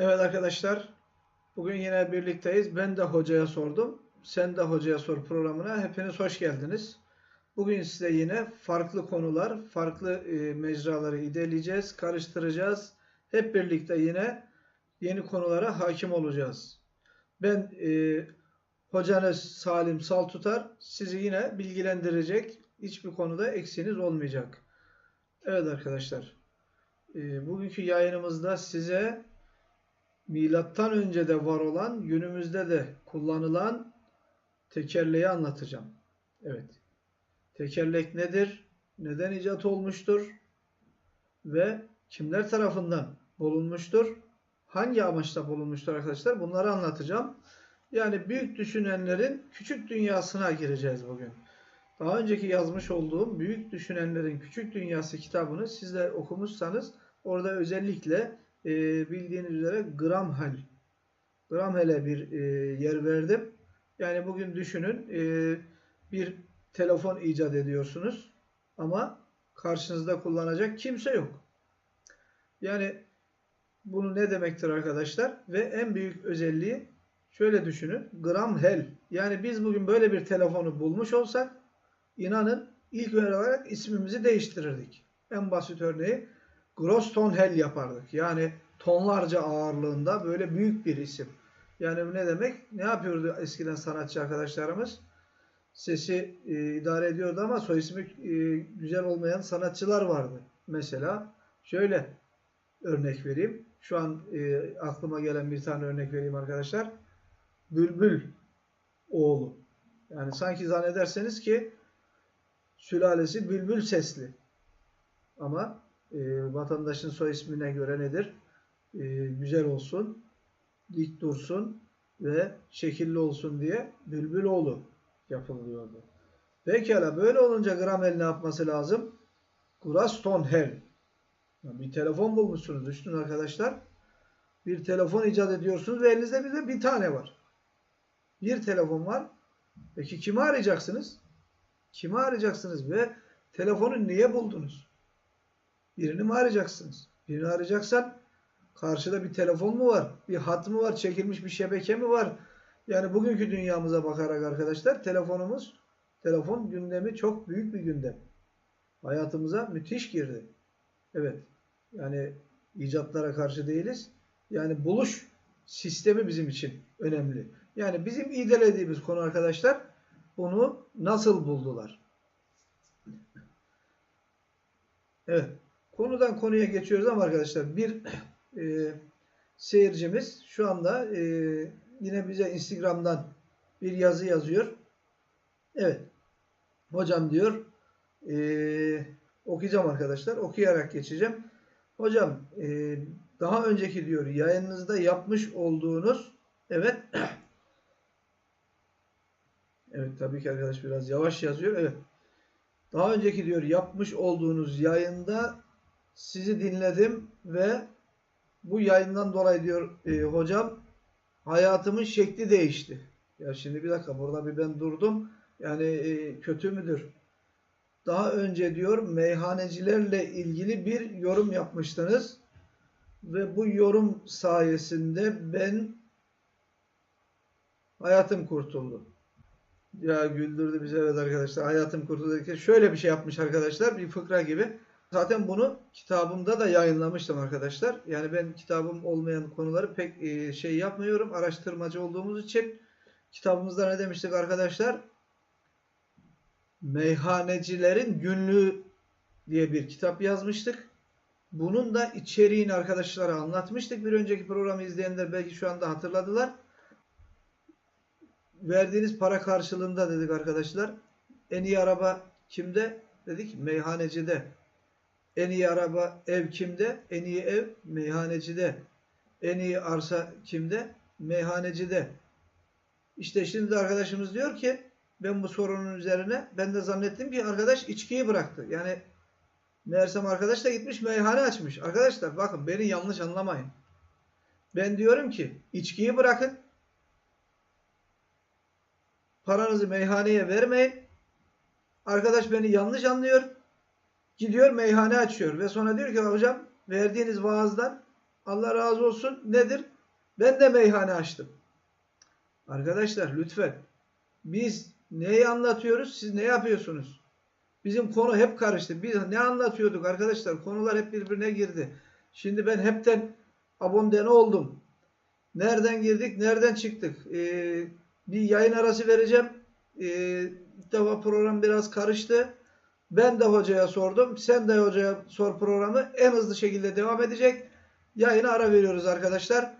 Evet arkadaşlar, bugün yine birlikteyiz. Ben de hocaya sordum. Sen de hocaya sor programına. Hepiniz hoş geldiniz. Bugün size yine farklı konular, farklı e, mecraları ideleyeceğiz, karıştıracağız. Hep birlikte yine yeni konulara hakim olacağız. Ben e, hocanız Salim Saltutar sizi yine bilgilendirecek. Hiçbir konuda eksiğiniz olmayacak. Evet arkadaşlar, e, bugünkü yayınımızda size milattan önce de var olan, günümüzde de kullanılan tekerleği anlatacağım. Evet. Tekerlek nedir? Neden icat olmuştur? Ve kimler tarafından bulunmuştur? Hangi amaçla bulunmuştur arkadaşlar? Bunları anlatacağım. Yani büyük düşünenlerin küçük dünyasına gireceğiz bugün. Daha önceki yazmış olduğum Büyük Düşünenlerin Küçük Dünyası kitabını siz de okumuşsanız orada özellikle e, bildiğiniz üzere Gramhal Gramhal'e bir e, yer verdim. Yani bugün düşünün e, bir telefon icat ediyorsunuz ama karşınızda kullanacak kimse yok. Yani bunu ne demektir arkadaşlar? Ve en büyük özelliği şöyle düşünün. Gramhel. Yani biz bugün böyle bir telefonu bulmuş olsak inanın ilk olarak ismimizi değiştirirdik. En basit örneği gross ton hell yapardık. Yani tonlarca ağırlığında böyle büyük bir isim. Yani ne demek? Ne yapıyordu eskiden sanatçı arkadaşlarımız? Sesi e, idare ediyordu ama soy ismi e, güzel olmayan sanatçılar vardı. Mesela şöyle örnek vereyim. Şu an e, aklıma gelen bir tane örnek vereyim arkadaşlar. Bülbül oğlu. Yani sanki zannederseniz ki sülalesi bülbül sesli. Ama e, vatandaşın soy ismine göre nedir? E, güzel olsun, dik dursun ve şekilli olsun diye Bülbüloğlu yapılıyordu. Pekala böyle olunca Gramel ne yapması lazım? Grastonhel. Bir telefon bulmuşsunuz düşünün arkadaşlar. Bir telefon icat ediyorsunuz ve elinizde bir de bir tane var. Bir telefon var. Peki kimi arayacaksınız? Kimi arayacaksınız ve telefonu niye buldunuz? Birini mi arayacaksınız? Birini arayacaksan karşıda bir telefon mu var? Bir hat mı var? Çekilmiş bir şebeke mi var? Yani bugünkü dünyamıza bakarak arkadaşlar telefonumuz, telefon gündemi çok büyük bir gündem. Hayatımıza müthiş girdi. Evet. Yani icatlara karşı değiliz. Yani buluş sistemi bizim için önemli. Yani bizim idelediğimiz konu arkadaşlar bunu nasıl buldular? Evet. Konudan konuya geçiyoruz ama arkadaşlar bir e, seyircimiz şu anda e, yine bize Instagram'dan bir yazı yazıyor. Evet. Hocam diyor e, okuyacağım arkadaşlar. Okuyarak geçeceğim. Hocam e, daha önceki diyor yayınınızda yapmış olduğunuz evet evet tabii ki arkadaş biraz yavaş yazıyor. Evet. Daha önceki diyor yapmış olduğunuz yayında sizi dinledim ve bu yayından dolayı diyor e, hocam hayatımın şekli değişti. Ya şimdi bir dakika burada bir ben durdum. Yani e, kötü müdür? Daha önce diyor meyhanecilerle ilgili bir yorum yapmıştınız. Ve bu yorum sayesinde ben hayatım kurtuldu. Ya güldürdü bize evet arkadaşlar. Hayatım kurtuldu. Şöyle bir şey yapmış arkadaşlar. Bir fıkra gibi. Zaten bunu kitabımda da yayınlamıştım arkadaşlar. Yani ben kitabım olmayan konuları pek e, şey yapmıyorum. Araştırmacı olduğumuz için kitabımızda ne demiştik arkadaşlar? Meyhanecilerin Günlüğü diye bir kitap yazmıştık. Bunun da içeriğini arkadaşlara anlatmıştık. Bir önceki programı izleyenler belki şu anda hatırladılar. Verdiğiniz para karşılığında dedik arkadaşlar. En iyi araba kimde? Dedik meyhanecide. En iyi araba ev kimde? En iyi ev meyhanecide. En iyi arsa kimde? Meyhanecide. İşte şimdi arkadaşımız diyor ki ben bu sorunun üzerine ben de zannettim ki arkadaş içkiyi bıraktı. Yani meğersem arkadaş da gitmiş meyhane açmış. Arkadaşlar bakın beni yanlış anlamayın. Ben diyorum ki içkiyi bırakın. Paranızı meyhaneye vermeyin. Arkadaş beni yanlış anlıyor. Gidiyor meyhane açıyor ve sonra diyor ki hocam verdiğiniz vaazdan Allah razı olsun. Nedir? Ben de meyhane açtım. Arkadaşlar lütfen biz neyi anlatıyoruz? Siz ne yapıyorsunuz? Bizim konu hep karıştı. Biz ne anlatıyorduk arkadaşlar? Konular hep birbirine girdi. Şimdi ben hepten abone oldum. Nereden girdik, nereden çıktık? Ee, bir yayın arası vereceğim. Ee, ilk defa program biraz karıştı. Ben de hocaya sordum. Sen de hocaya sor programı. En hızlı şekilde devam edecek. Yayına ara veriyoruz arkadaşlar.